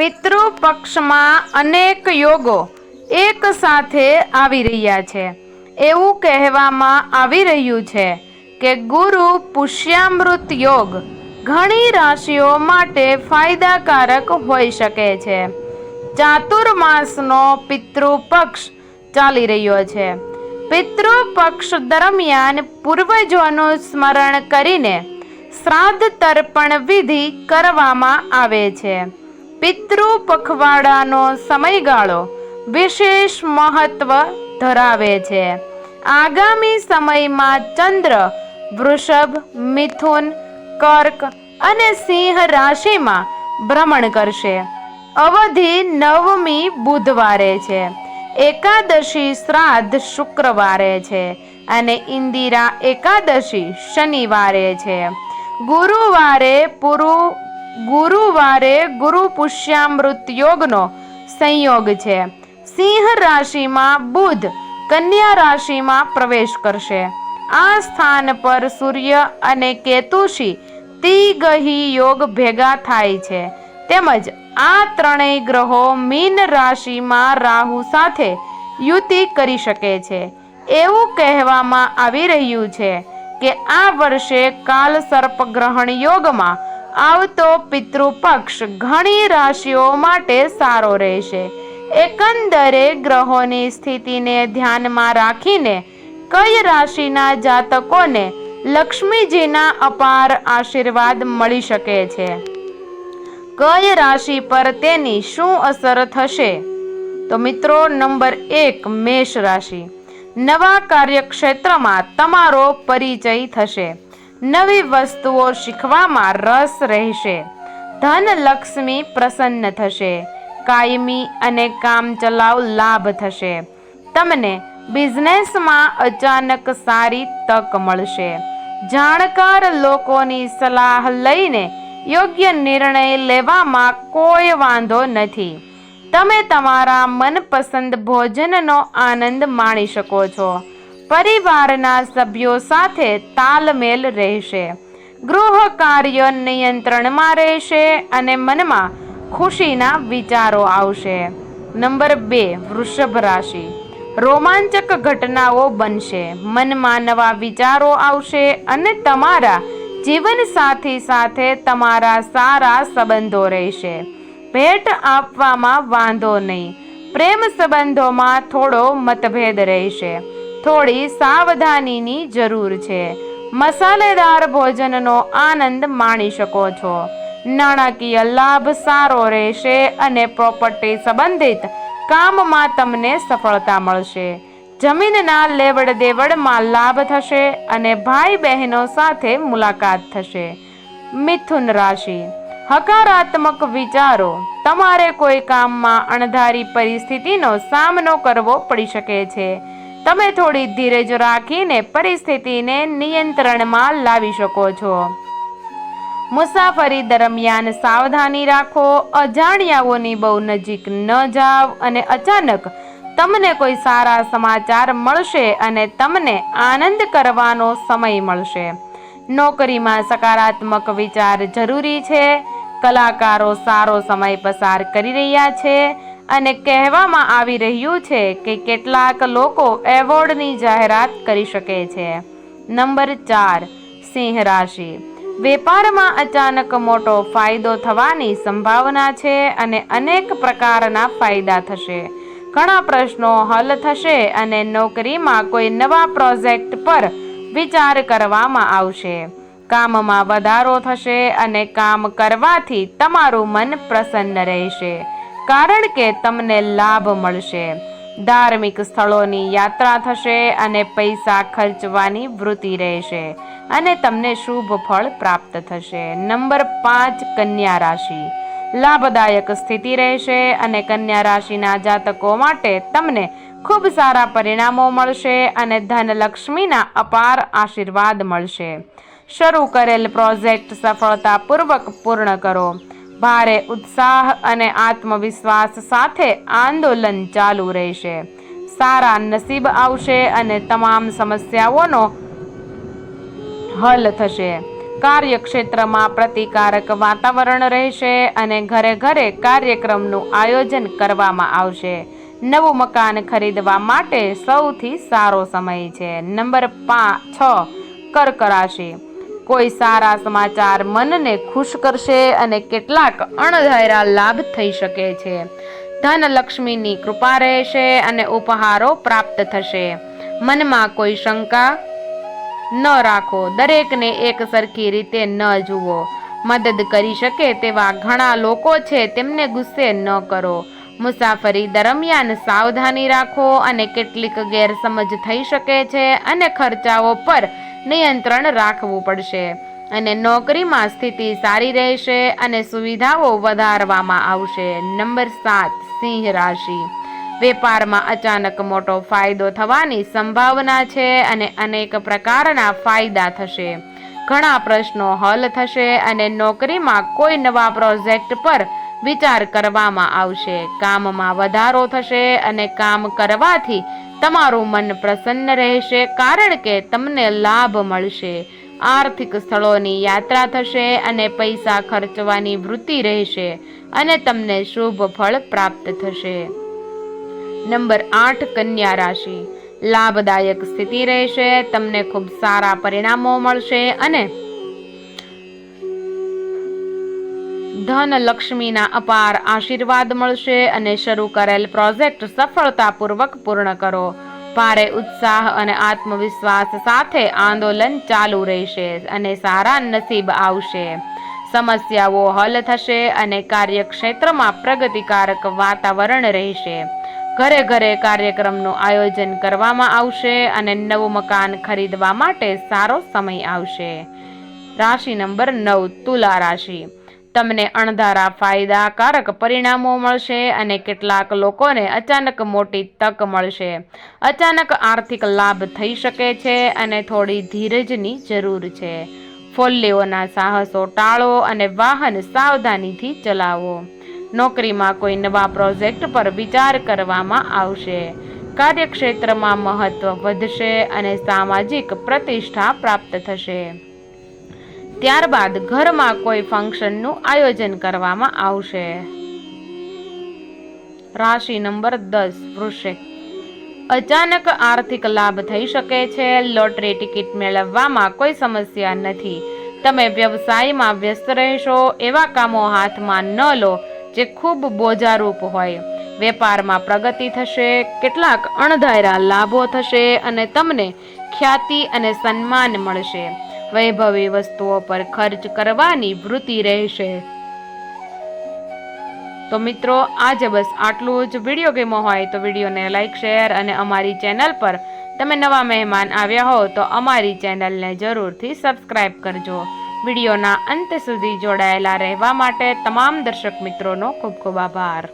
પિતૃ પક્ષમાં અનેક યોગો એક સાથે આવી રહ્યા છે. એવું કહેવામાં આવી રહ્યું છે કે ગુરુ પુષ્યામૃત યોગ ઘણી રાશિઓ માટે ફાયદાકારક હોઈ શકે છે. ચાતુર્માસનો પિતૃ પક્ષ ચાલી રહ્યો છે. પિતૃ પક્ષ દરમિયાન પૂર્વજોનું સ્મરણ કરીને શ્રાદ્ધ તર્પણ વિધિ કરવામાં આવે છે. પિતૃ પખવાડાનો સમયગાળો વિશેષ મહત્વ ધરાવે છે. આગામી સમયમાં ચંદ્ર, વૃષભ, મિથુન, કર્ક અને સિંહ રાશિમાં ભ્રમણ કરશે. અવધિ નવમી બુધવારે છે. એકાદશી શ્રાદ્ધ શુક્રવારે છે અને ઇન્દિરા એકાદશી શનિવારે છે. ગુરુવારે પુરુ ગુરુવારે ગુરુ પુષ્યામૃત યોગનો સંયોગ છે. સિંહ રાશિમાં બુધ કન્યા રાશિમાં પ્રવેશ કરશે. આ સ્થાન પર સૂર્ય અને કેતુશી તિગહી યોગ ભેગા થાય છે. તેમજ આ ત્રણેય ગ્રહો મીન રાશિમાં રાહુ સાથે યુતિ કરી શકે છે. એવું કહેવામાં આવી રહ્યું છે કે આ વર્ષે કાલ સર્પ ગ્રહણ યોગમાં આવતો પિતૃપક્ષ ઘણી રાશિઓ માટે સારો રહેશે. એકંદરે ગ્રહોની સ્થિતિને ધ્યાનમાં રાખીને કઈ રાશિના જાતકોને લક્ષ્મીજીના અપાર આશીર્વાદ મળી શકે છે? કઈ રાશિ પર તેની શું અસર થશે? તો મિત્રો, નંબર એક મેષ રાશિ. નવા કાર્યક્ષેત્રમાં તમારો પરિચય થશે. નવી વસ્તુઓ શીખવામાં રસ રહેશે. ધન લક્ષ્મી પ્રસન્ન થશે. કાયમી અને કામચલાઉ લાભ થશે. તમને બિઝનેસમાં અચાનક સારી તક મળશે. જાણકાર લોકોની સલાહ લઈને યોગ્ય નિર્ણય લેવામાં કોઈ વાંધો નથી. તમે તમારા મનપસંદ ભોજનનો આનંદ માણી શકો છો. પરિવારના સભ્યો સાથે તાલમેલ રહેશે. ગૃહ કાર્ય નિયંત્રણમાં રહેશે અને મનમાં ખુશીના વિચારો આવશે. નંબર બે, વૃષભ રાશિ. રોમાંચક ઘટનાઓ બનશે. મનમાં નવા વિચારો આવશે અને તમારા જીવનસાથી સાથે તમારા સારા સંબંધો રહેશે. ભેટ આપવામાં વાંધો નહીં. પ્રેમ સંબંધોમાં થોડો મતભેદ રહેશે. થોડી સાવધાનીની જરૂર છે. મસાલેદાર ભોજનનો આનંદ માણી શકો છો. નાણાકીય લાભ સારો રહેશે અને પ્રોપર્ટી સંબંધિત કામમાં તમને સફળતા મળશે. જમીનના લેવડ દેવડમાં લાભ થશે અને ભાઈ બહેનો સાથે મુલાકાત થશે. મિથુન રાશિ. હકારાત્મક વિચારો. તમારે કોઈ કામમાં અણધારી પરિસ્થિતિનો સામનો કરવો પડી શકે છે. તમે થોડી ધીરજ રાખીને પરિસ્થિતિને નિયંત્રણમાં લાવી શકો છો. મુસાફરી દરમિયાન સાવધાની રાખો, અજાણ્યાઓની બહુ નજીક ન જાવ અને અચાનક તમને કોઈ સારા સમાચાર મળશે અને તમને આનંદ કરવાનો સમય મળશે. નોકરીમાં સકારાત્મક વિચાર જરૂરી છે. કલાકારો સારો સમય પસાર કરી રહ્યા છે. અને કહેવામાં આવી રહ્યું છે કે કેટલાક લોકો એવોર્ડની જાહેરાત કરી શકે છે. નંબર ચાર, સિંહ રાશિ. વેપારમાં અચાનક મોટો ફાયદો થવાની સંભાવના છે અને અનેક પ્રકારના ફાયદા થશે. ઘણા પ્રશ્નો હલ થશે અને નોકરીમાં કોઈ નવા પ્રોજેક્ટ પર વિચાર કરવામાં આવશે. કામમાં વધારો થશે અને કામ કરવાથી તમારું મન પ્રસન્ન રહેશે. કારણ કે તમને લાભ મળશે. ધાર્મિક સ્થળોની યાત્રા થશે અને પૈસા ખર્ચવાની વૃત્તિ રહેશે અને તમને શુભ ફળ પ્રાપ્ત થશે. નંબર પાંચ, કન્યા રાશિ. લાભદાયક સ્થિતિ રહેશે અને કન્યા રાશિના જાતકો માટે તમને ખૂબ સારા પરિણામો મળશે અને ધનલક્ષ્મીના અપાર આશીર્વાદ મળશે. શરૂ કરેલ પ્રોજેક્ટ સફળતાપૂર્વક પૂર્ણ કરો. ભારે ઉત્સાહ અને આત્મવિશ્વાસ સાથે આંદોલન ચાલુ રહેશે. સારા નસીબ આવશે અને તમામ સમસ્યાઓનો હલ થશે. કાર્યક્ષેત્રમાં પ્રતિકારક વાતાવરણ રહેશે અને ઘરે ઘરે કાર્યક્રમનું આયોજન કરવામાં આવશે. નવું મકાન ખરીદવા માટે સૌથી સારો સમય છે. નંબર પાંચ છ, કર્ક રાશિ. કોઈ સારા સમાચાર મનને ખુશ કરશે અને કેટલાક અણધાર્યા લાભ થઈ શકે છે. ધનલક્ષ્મીની કૃપા રહેશે અને ઉપહારો પ્રાપ્ત થશે. મનમાં કોઈ શંકા ન રાખો. દરેકને એક સરખી રીતે ન જુઓ. મદદ કરી શકે તેવા ઘણા લોકો છે, તેમને ગુસ્સે ન કરો. મુસાફરી દરમિયાન સાવધાની રાખો અને કેટલીક ગેરસમજ થઈ શકે છે અને ખર્ચાઓ પર નિયંત્રણ રાખવું પડશે. અને નોકરીમાં સ્થિતિ સારી રહેશે અને સુવિધાઓ વધારવામાં આવશે. નંબર સાત, સિંહ રાશિ. વેપારમાં અચાનક મોટો ફાયદો થવાની સંભાવના છે અને અનેક પ્રકારના ફાયદા થશે. ઘણા પ્રશ્નો હલ થશે અને નોકરીમાં કોઈ નવા પ્રોજેક્ટ પર વિચાર કરવામાં આવશે. કામમાં વધારો થશે અને કામ કરવાથી તમારું મન પ્રસન્ન રહેશે કારણ કે તમને લાભ મળશે. આર્થિક સ્થળોની યાત્રા થશે અને પૈસા ખર્ચવાની વૃત્તિ રહેશે અને તમને શુભ ફળ પ્રાપ્ત થશે. નંબર આઠ, કન્યા રાશિ. લાભદાયક સ્થિતિ રહેશે, તમને ખૂબ સારા પરિણામો મળશે અને ધન લક્ષ્મીના અપાર આશીર્વાદ મળશે અને શરૂ કરેલ પ્રોજેક્ટ સફળતાપૂર્વક પૂર્ણ કરો. ભારે ઉત્સાહ અને આત્મવિશ્વાસ સાથે આંદોલન ચાલુ રહેશે અને સારા નસીબ આવશે. સમસ્યાઓ હલ થશે અને કાર્યક્ષેત્રમાં પ્રગતિકારક વાતાવરણ રહેશે. ઘરે ઘરે કાર્યક્રમનું આયોજન કરવામાં આવશે અને નવું મકાન ખરીદવા માટે સારો સમય આવશે. રાશિ નંબર નવ, તુલા રાશિ. તમને અણધારા ફાયદાકારક પરિણામો મળશે અને કેટલાક લોકોને અચાનક મોટી તક મળશે. અચાનક આર્થિક લાભ થઈ શકે છે અને થોડી ધીરજની જરૂર છે. ફોલ્લીઓના સાહસો ટાળો અને વાહન સાવધાનીથી ચલાવો. નોકરીમાં કોઈ નવા પ્રોજેક્ટ પર વિચાર કરવામાં આવશે. કાર્યક્ષેત્રમાં મહત્વ વધશે અને સામાજિક પ્રતિષ્ઠા પ્રાપ્ત થશે. ત્યારબાદ ઘરમાં કોઈ ફંક્શનનું આયોજન કરવામાં આવશે. રાશિ નંબર દસ, વૃશ્ચિક. અચાનક આર્થિક લાભ થઈ શકે છે. લોટરી ટિકિટ મેળવવામાં કોઈ સમસ્યા નથી. તમે વ્યવસાયમાં વ્યસ્ત રહેશો, એવા કામો હાથમાં ન લો, જે ખૂબ બોજારૂપ હોય. વેપારમાં પ્રગતિ થશે, કેટલાક અણધાર્યા લાભો થશે અને તમને ખ્યાતિ અને સન્માન મળશે. વૈભવી વસ્તુઓ પર ખર્ચ કરવાની વૃત્તિ રહેશે. તો મિત્રો, આજે બસ આટલું જ વીડિયો ગેમો હોય તો વિડીયોને લાઈક, શેર અને અમારી ચેનલ પર તમે નવા મહેમાન આવ્યા હો તો અમારી ચેનલને જરૂરથી સબસ્ક્રાઇબ કરજો. વિડીયોના અંત સુધી જોડાયેલા રહેવા માટે તમામ દર્શક મિત્રોનો ખૂબ ખૂબ આભાર.